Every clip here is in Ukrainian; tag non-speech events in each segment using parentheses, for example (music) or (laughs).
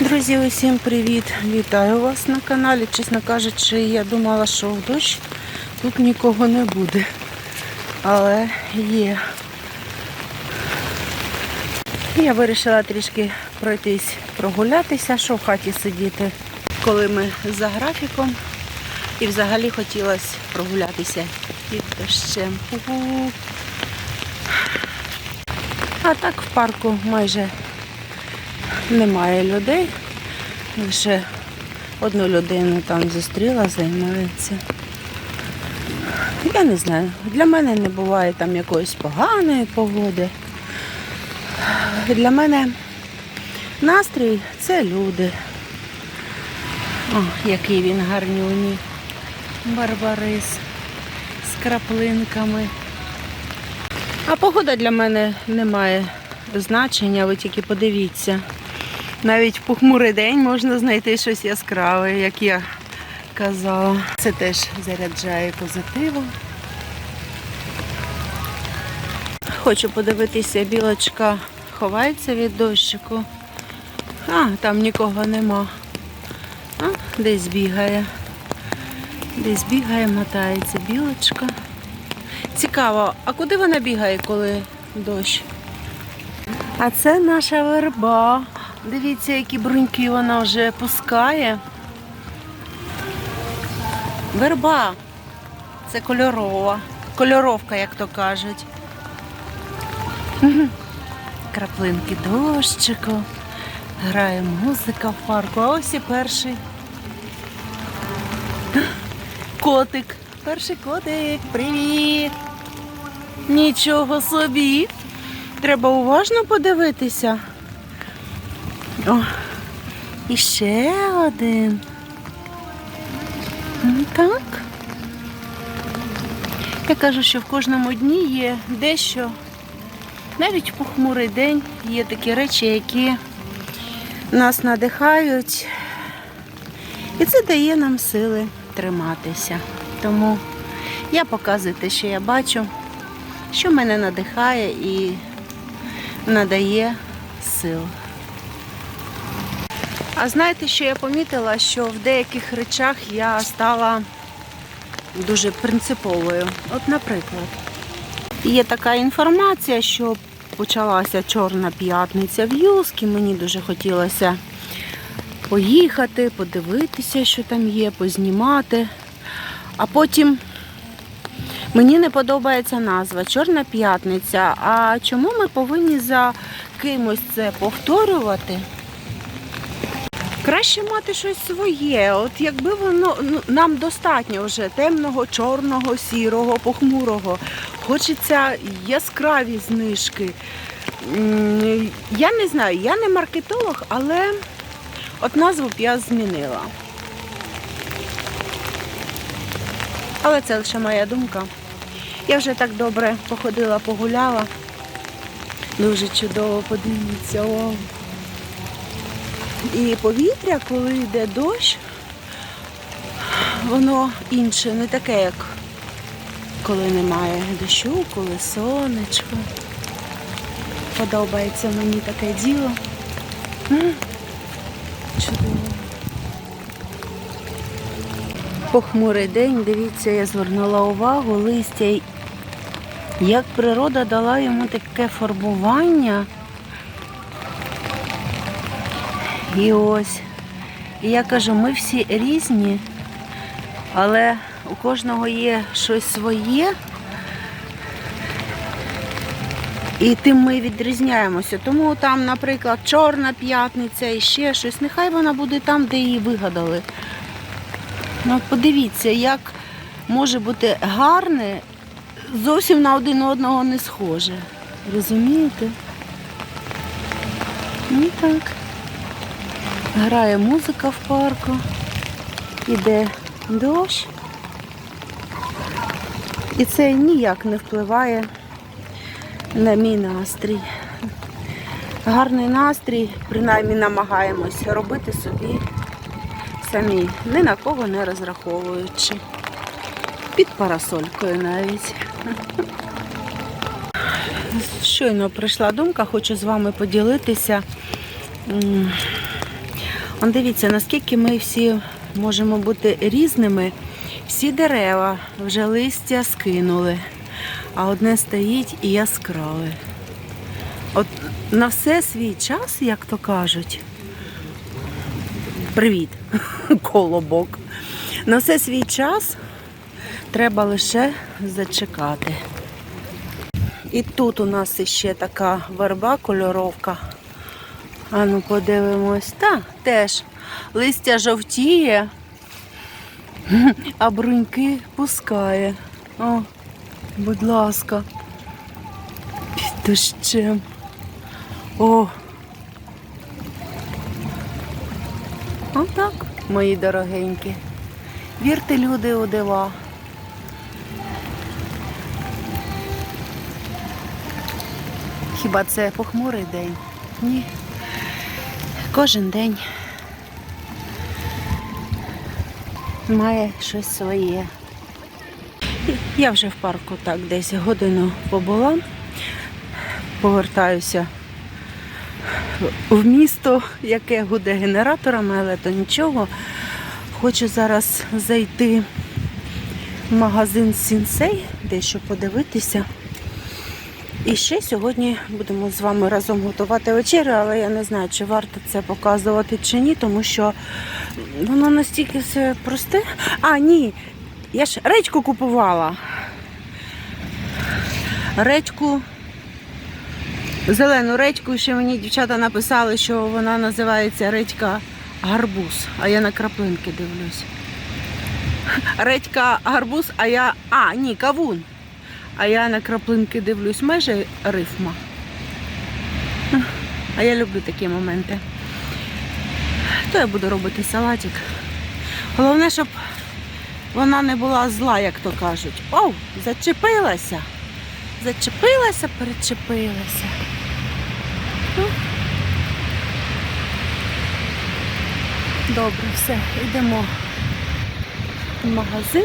Друзі, усім привіт! Вітаю вас на каналі. Чесно кажучи, я думала, що в дощ тут нікого не буде. Але є. Я вирішила трішки пройтись, прогулятися, що в хаті сидіти, коли ми за графіком. І взагалі хотілося прогулятися під дощем. А так в парку майже немає людей. Лише одну людину там зустріла, займається. Я не знаю, для мене не буває там якоїсь поганої погоди. Для мене настрій це люди. О, який він гарнюній. Барбарис з краплинками. А погода для мене не має значення, ви тільки подивіться. Навіть в похмурий день можна знайти щось яскраве, як я казала. Це теж заряджає позитивом. Хочу подивитися, білочка ховається від дощику. А, там нікого нема. А, десь бігає. Десь бігає, мотається білочка. Цікаво, а куди вона бігає, коли дощ? А це наша верба. Дивіться, які бруньки вона вже пускає. Верба. Це кольорова. Кольоровка, як то кажуть. Краплинки дощику. Грає музика в парку. А ось і перший. Котик. Перший котик. Привіт. Нічого собі. Треба уважно подивитися. О, і ще один. Ну, Так. Я кажу, що в кожному дні є дещо. Навіть в похмурий день є такі речі, які нас надихають. І це дає нам сили триматися. Тому я показую те, що я бачу, що мене надихає і надає сил. А знаєте, що я помітила, що в деяких речах я стала дуже принциповою. От, наприклад, є така інформація, що почалася Чорна п'ятниця в Юскі. Мені дуже хотілося поїхати, подивитися, що там є, познімати. А потім мені не подобається назва Чорна п'ятниця. А чому ми повинні за кимось це повторювати? Краще мати щось своє. От якби воно ну, нам достатньо вже темного, чорного, сірого, похмурого. Хочеться яскраві знижки. Я не знаю, я не маркетолог, але от назву б я змінила. Але це лише моя думка. Я вже так добре походила, погуляла. Дуже чудово, подивіться. О. І повітря, коли йде дощ, воно інше, не таке, як коли немає дощу, коли сонечко. Подобається мені таке діло. Чудово. Похмурий день, дивіться, я звернула увагу, листя, як природа дала йому таке фарбування. І ось. І я кажу, ми всі різні, але у кожного є щось своє. І тим ми відрізняємося. Тому там, наприклад, Чорна п'ятниця і ще щось. Нехай вона буде там, де її вигадали. Ну, подивіться, як може бути гарне, зовсім на один одного не схоже. Розумієте? Ну так. Грає музика в парку, іде дощ. І це ніяк не впливає на мій настрій. Гарний настрій, принаймні намагаємось робити собі самі, ні на кого не розраховуючи. Під парасолькою навіть. Щойно прийшла думка, хочу з вами поділитися. Он дивіться, наскільки ми всі можемо бути різними. Всі дерева вже листя скинули, а одне стоїть і яскраве. От на все свій час, як то кажуть. Привіт, (laughs) колобок. На все свій час треба лише зачекати. І тут у нас ще така верба кольоровка. А ну подивимось. Та, теж листя жовтіє, (laughs) а бруньки пускає. О, будь ласка. Під дощем. О. Отак, мої дорогенькі. Вірте, люди, у дива. Хіба це похмурий день? Ні. Кожен день має щось своє. Я вже в парку так десь годину побула. Повертаюся в місто, яке гуде генераторами, але то нічого. Хочу зараз зайти в магазин Сінсей, дещо подивитися. І ще сьогодні будемо з вами разом готувати вечерю, але я не знаю, чи варто це показувати чи ні, тому що воно настільки все просте. А, ні, я ж редьку купувала. Редьку, зелену редьку, ще мені дівчата написали, що вона називається редька гарбуз, а я на краплинки дивлюсь. Редька гарбуз, а я. А, ні, кавун. А я на краплинки дивлюсь майже рифма. А я люблю такі моменти. То я буду робити салатик. Головне, щоб вона не була зла, як то кажуть. Оу, зачепилася. Зачепилася, перечепилася. Ну. Добре, все, йдемо в магазин.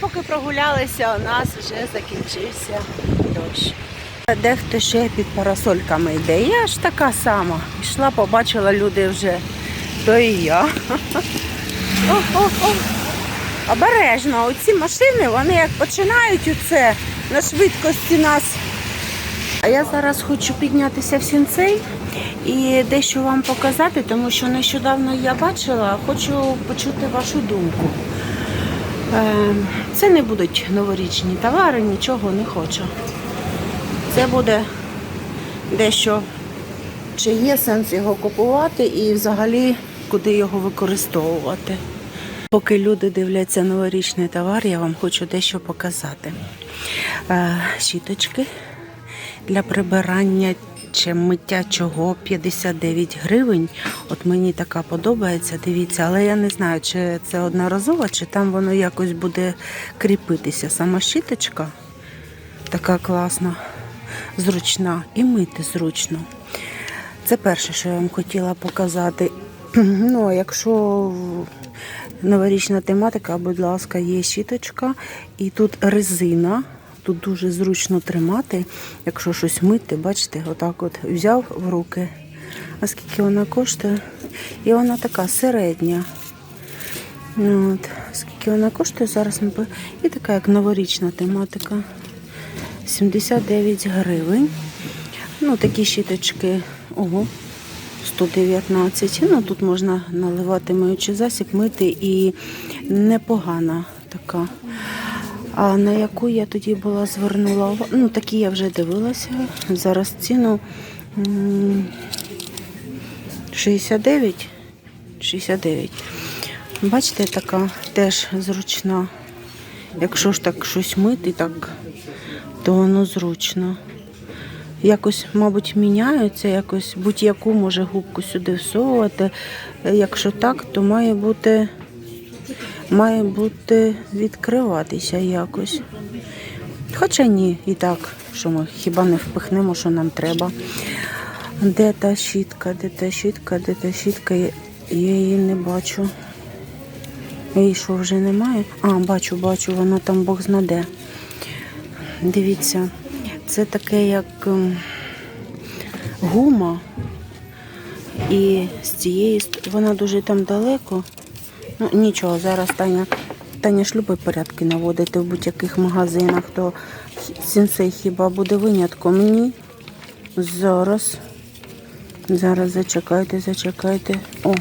Поки прогулялися, у нас вже закінчився дощ. Дехто ще під парасольками йде. Я ж така сама. Йшла, побачила люди вже, то і я. (laughs) О-о-о. Обережно, оці машини, вони як починають оце на швидкості нас. А я зараз хочу піднятися в сінцей і дещо вам показати, тому що нещодавно я бачила, хочу почути вашу думку. Е, Це не будуть новорічні товари, нічого не хочу. Це буде дещо, чи є сенс його купувати і взагалі куди його використовувати. Поки люди дивляться новорічний товар, я вам хочу дещо показати. Е, Щіточки для прибирання чи миття чого 59 гривень. От мені така подобається, дивіться, але я не знаю, чи це одноразово, чи там воно якось буде кріпитися. Сама щіточка така класна, зручна і мити зручно. Це перше, що я вам хотіла показати. (clears throat) Ну, а якщо новорічна тематика, будь ласка, є щіточка і тут резина. Тут дуже зручно тримати, якщо щось мити, бачите, отак от взяв в руки. А скільки вона коштує? І вона така середня. От. Скільки вона коштує зараз? І така як новорічна тематика. 79 гривень. Ну, такі щіточки. Ого. 119. Ну, тут можна наливати миючий засіб, мити і непогана така. А на яку я тоді була звернула увагу? Ну, такі я вже дивилася. Зараз ціну 69. 69. Бачите, така теж зручна. Якщо ж так щось мити, так, то воно зручно. Якось, мабуть, міняються, якось будь-яку може губку сюди всовувати. Якщо так, то має бути має бути відкриватися якось. Хоча ні, і так, що ми хіба не впихнемо, що нам треба. Де та щітка, де та щітка, де та щітка, я її не бачу. Її що вже немає? А, бачу, бачу, вона там Бог знаде. Дивіться, це таке як ем, гума. І з цієї вона дуже там далеко. Ну нічого, зараз Таня, Таня ж порядки наводити в будь-яких магазинах, то сінсей хіба буде винятком? Ні. Зараз. Зараз зачекайте, зачекайте. О,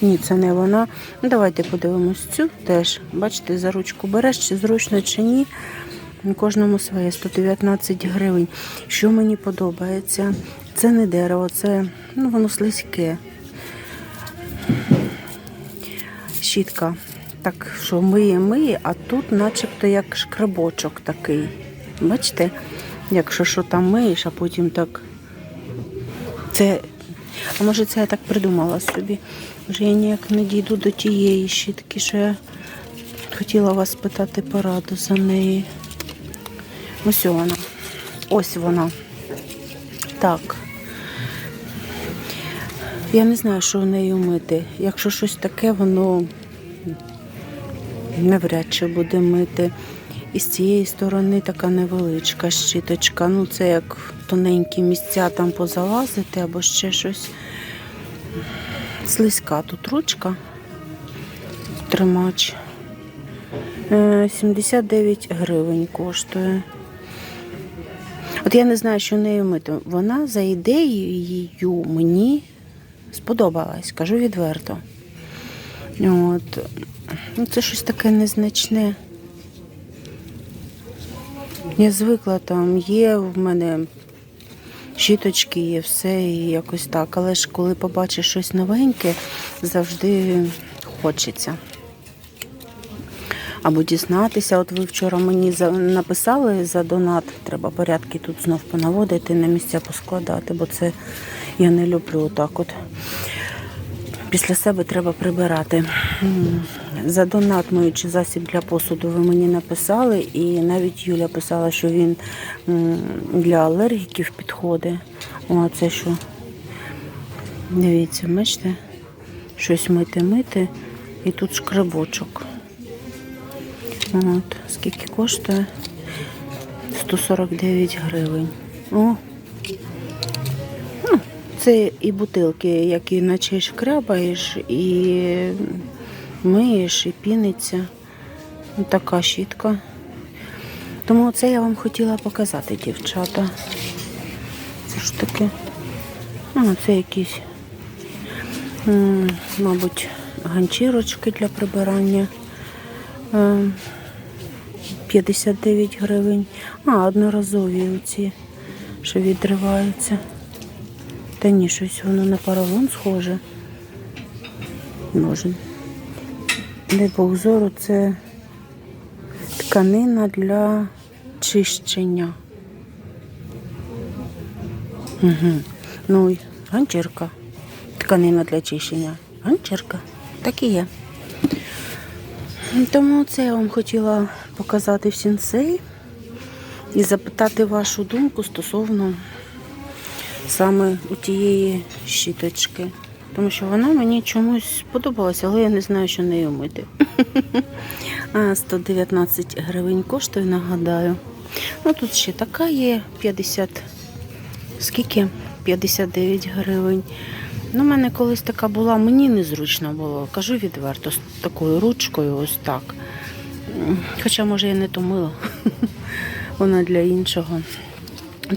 ні, це не вона. Ну, давайте подивимось цю теж. Бачите, за ручку береш, чи зручно, чи ні. Кожному своє 119 гривень. Що мені подобається? Це не дерево, це ну, воно слизьке. Щітка. Так, що миє, миє, а тут начебто як шкрабочок такий. Бачите? Якщо що там миєш, а потім так. Це. А може це я так придумала собі. Може я ніяк не дійду до тієї щітки, що я хотіла вас питати пораду за неї. Ось вона. Ось вона. Так. Я не знаю, що в нею мити. Якщо щось таке, воно навряд чи буде мити. І з цієї сторони така невеличка щіточка. Ну, це як тоненькі місця там позалазити або ще щось. Слизька тут ручка. Тримач. Е, 79 гривень коштує. От я не знаю, що нею мити. Вона за ідеєю мені сподобалась, кажу відверто. От. Ну, це щось таке незначне. Я звикла там, є в мене щіточки, є все і якось так. Але ж коли побачиш щось новеньке, завжди хочеться. Або дізнатися. От ви вчора мені написали за донат. Треба порядки тут знов понаводити, на місця поскладати, бо це я не люблю отак от. Після себе треба прибирати. За донат миючий засіб для посуду ви мені написали, і навіть Юля писала, що він для алергіків підходить. О, це що? Дивіться, бачите? Щось мити-мити, і тут шкребочок. От, скільки коштує? 149 гривень. О, це і бутилки, які наче шкрябаєш, і миєш, і піниться. Ну, Така щітка. Тому це я вам хотіла показати, дівчата. Це ж таке. А, це якісь, мабуть, ганчірочки для прибирання. Е, 59 гривень. А, одноразові оці, що відриваються. Та ні, щось воно на поролон схоже. Може. Дай Бог зору, це тканина для чищення. Угу. Ну, ганчірка. Тканина для чищення. Ганчірка. Так і є. Тому це я вам хотіла показати в сінсей і запитати вашу думку стосовно саме у тієї щіточки. Тому що вона мені чомусь сподобалася, але я не знаю, що нею мити. (laughs) А 119 гривень коштує, нагадаю. Ну тут ще така є 50. Скільки? 59 гривень. Ну, в мене колись така була, мені незручно було, кажу відверто, з такою ручкою, ось так. Хоча, може, я не то мила. (laughs) Вона для іншого.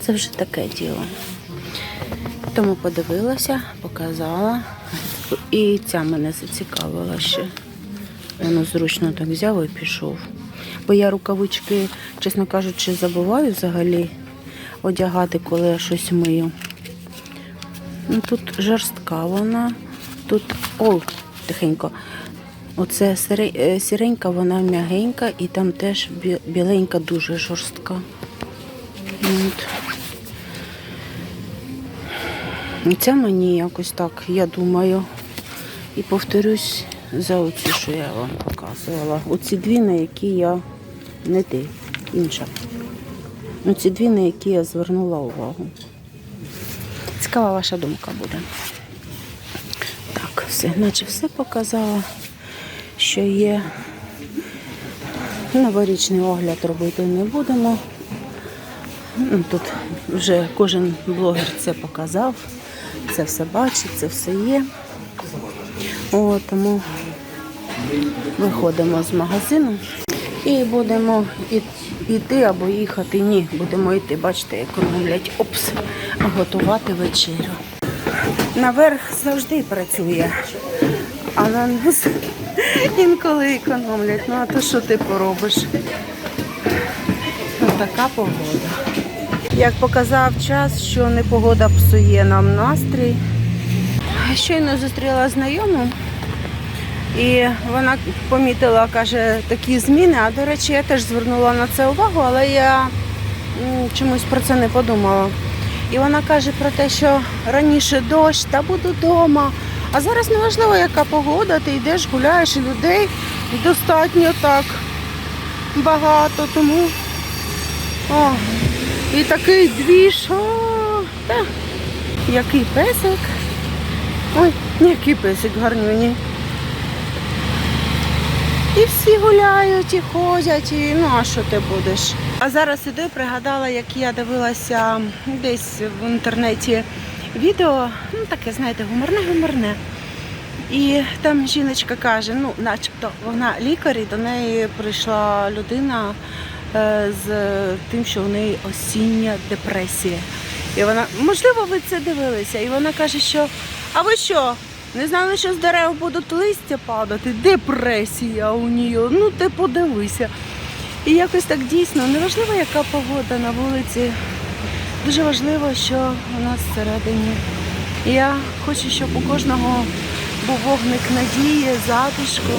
Це вже таке діло. Тому подивилася, показала. І ця мене зацікавила ще. Воно зручно так взяв і пішов. Бо я рукавички, чесно кажучи, забуваю взагалі одягати, коли я щось мию. Ну, тут жорстка вона. Тут, о, тихенько. Оце е, сіренька, вона м'ягенька і там теж біленька дуже жорстка. Ця мені якось так, я думаю. І повторюсь за оці, що я вам показувала. Оці дві, на які я не ти, інша. Оці дві, на які я звернула увагу. Цікава ваша думка буде. Так, все, наче все показала, що є. Новорічний огляд робити не будемо. Ну, Тут вже кожен блогер це показав. Це все бачить, це все є. О, тому виходимо з магазину і будемо йти або їхати. Ні, будемо йти, бачите, економлять опс, готувати вечерю. Наверх завжди працює, а на нас інколи економлять. Ну а то що ти поробиш? Ну, така погода. Як показав час, що непогода псує нам настрій. Щойно зустріла знайому, і вона помітила, каже, такі зміни. А до речі, я теж звернула на це увагу, але я чомусь про це не подумала. І вона каже про те, що раніше дощ, та буду вдома. А зараз неважливо, яка погода, ти йдеш, гуляєш, і людей достатньо так багато. Тому о, і такий двіж. Та, який песик. Ой, який песик гарнюні. І всі гуляють, і ходять, і ну а що ти будеш? А зараз іду пригадала, як я дивилася десь в інтернеті відео, ну таке, знаєте, гуморне-гуморне. І там жіночка каже, ну, начебто вона лікар, і до неї прийшла людина з тим, що в неї осіння депресія. І вона, можливо, ви це дивилися, і вона каже, що а ви що? Не знали, що з дерев будуть листя падати? Депресія у ній. Ну ти подивися. І якось так дійсно, неважливо, яка погода на вулиці. Дуже важливо, що у нас всередині. Я хочу, щоб у кожного був вогник надії, затишку,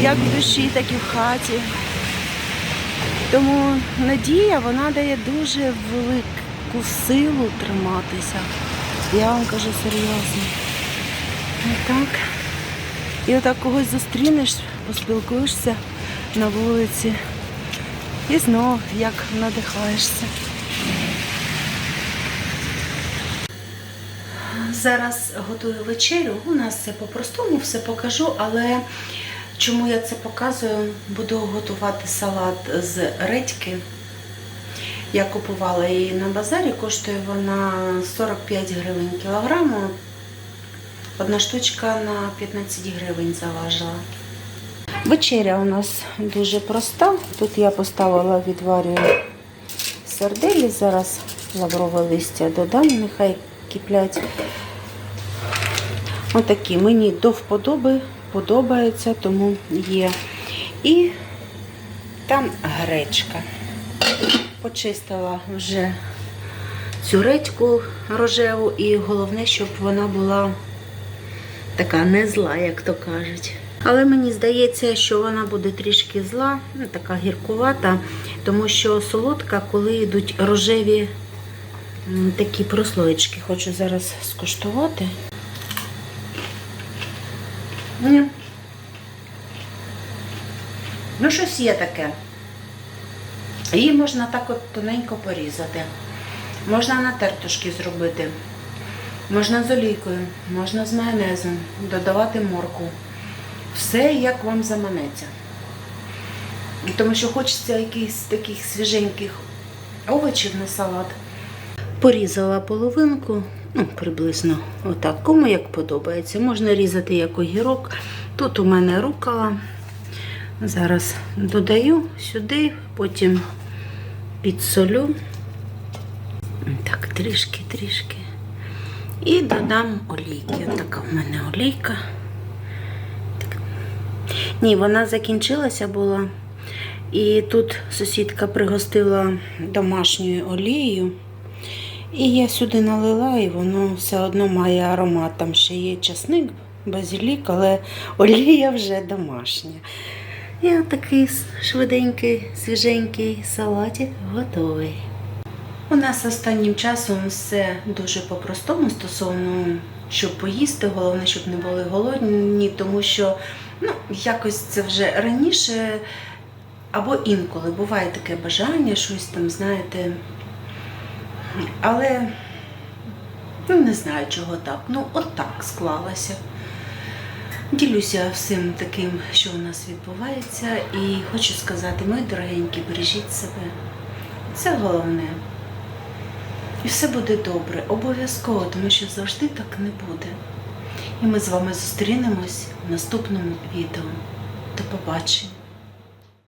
як в душі, так і в хаті. Тому надія вона дає дуже велику силу триматися. Я вам кажу серйозно. Так. І отак когось зустрінеш, поспілкуєшся на вулиці. І знов як надихаєшся. Зараз готую вечерю. У нас все по-простому, все покажу, але чому я це показую? Буду готувати салат з редьки. Я купувала її на базарі, коштує вона 45 гривень кілограму. Одна штучка на 15 гривень заважила. Вечеря у нас дуже проста. Тут я поставила відварюю сарделі. Зараз лаврове листя додам, нехай киплять. Отакі мені до вподоби подобаються, тому є. І там гречка. Почистила вже цю редьку рожеву, і головне, щоб вона була така не зла, як то кажуть. Але мені здається, що вона буде трішки зла, ну, така гіркувата, тому що солодка, коли йдуть рожеві такі прослоєчки. Хочу зараз скуштувати. Ні. Ну, щось є таке. Її можна так от тоненько порізати. Можна на тертушки зробити. Можна з олійкою, можна з майонезом, додавати морку. Все як вам заманеться. Тому що хочеться якихось таких свіженьких овочів на салат. Порізала половинку, ну, приблизно отак. Кому як подобається. Можна різати як огірок. Тут у мене рукола. Зараз додаю сюди, потім підсолю. Так, трішки, трішки. І додам олійки. Така в мене олійка. Так. Ні, вона закінчилася була. І тут сусідка пригостила домашньою олією. І я сюди налила, і воно все одно має аромат. Там ще є часник, базилік, але олія вже домашня. І такий швиденький, свіженький салатик готовий. У нас останнім часом все дуже по-простому стосовно, щоб поїсти, головне, щоб не були голодні, тому що ну, якось це вже раніше або інколи буває таке бажання, щось там, знаєте. Але ну, не знаю, чого так. Ну, от так склалося. Ділюся всім таким, що у нас відбувається, і хочу сказати, мої дорогенькі, бережіть себе. Це головне. І все буде добре, обов'язково, тому що завжди так не буде. І ми з вами зустрінемось в наступному відео. До побачення!